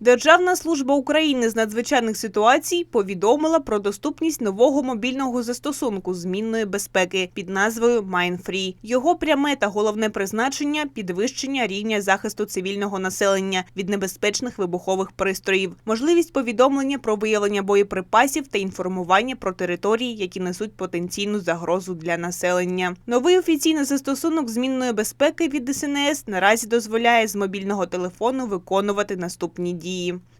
Державна служба України з надзвичайних ситуацій повідомила про доступність нового мобільного застосунку змінної безпеки під назвою MindFree. Його пряме та головне призначення підвищення рівня захисту цивільного населення від небезпечних вибухових пристроїв, можливість повідомлення про виявлення боєприпасів та інформування про території, які несуть потенційну загрозу для населення. Новий офіційний застосунок змінної безпеки від ДСНС наразі дозволяє з мобільного телефону виконувати наступні дії: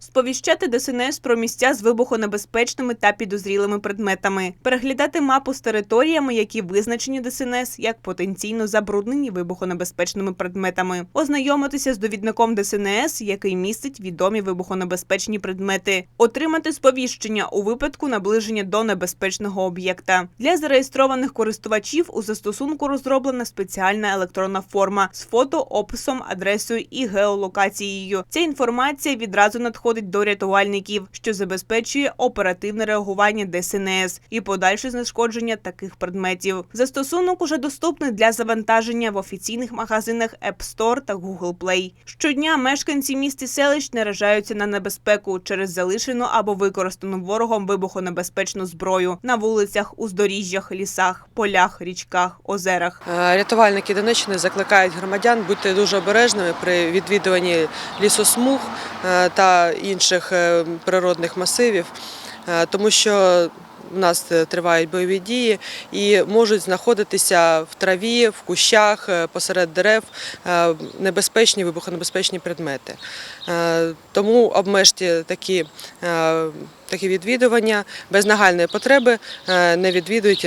сповіщати ДСНС про місця з вибухонебезпечними та підозрілими предметами, переглядати мапу з територіями, які визначені ДСНС як потенційно забруднені вибухонебезпечними предметами, ознайомитися з довідником ДСНС, який містить відомі вибухонебезпечні предмети, отримати сповіщення у випадку наближення до небезпечного об'єкта. Для зареєстрованих користувачів у застосунку розроблена спеціальна електронна форма з фото, описом, адресою і геолокацією. Ця інформація відразу надходить до рятувальників, що забезпечує оперативне реагування ДСНС і подальше знешкодження таких предметів. Застосунок уже доступний для завантаження в офіційних магазинах App Store та Google Play. Щодня мешканці міст і селищ наражаються на небезпеку через залишену або використану ворогом вибухонебезпечну зброю на вулицях, уздоріжжях, лісах, полях, річках, озерах. Е, Рятувальники Донеччини закликають громадян бути дуже обережними при відвідуванні лісосмуг е, та інших е, природних масивів, е, тому що у нас е, тривають бойові дії і можуть знаходитися в траві, в кущах, е, посеред дерев е, небезпечні вибухонебезпечні предмети. Тому обмежте такі, такі відвідування без нагальної потреби не відвідують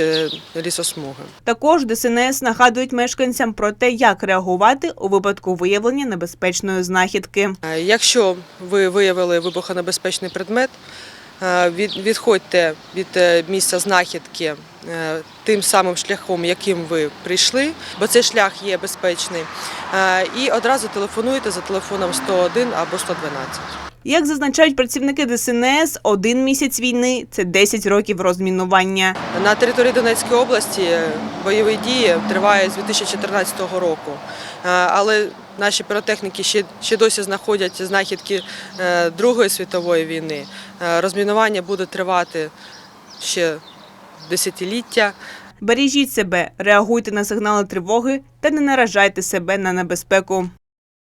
лісосмуги. Також ДСНС нагадують мешканцям про те, як реагувати у випадку виявлення небезпечної знахідки. Якщо ви виявили вибухонебезпечний предмет, відходьте від е, місця знахідки е, тим самим шляхом, яким ви прийшли, бо цей шлях є безпечний, е, і одразу телефонуйте за телефоном 101 або 112. Як зазначають працівники ДСНС, один місяць війни це 10 років розмінування. На території Донецької області бойові дії тривають з 2014 року, Е, але наші піротехніки ще, ще досі знаходять знахідки е, Другої світової війни. Е, Розмінування буде тривати ще десятиліття. Бережіть себе, реагуйте на сигнали тривоги та не наражайте себе на небезпеку.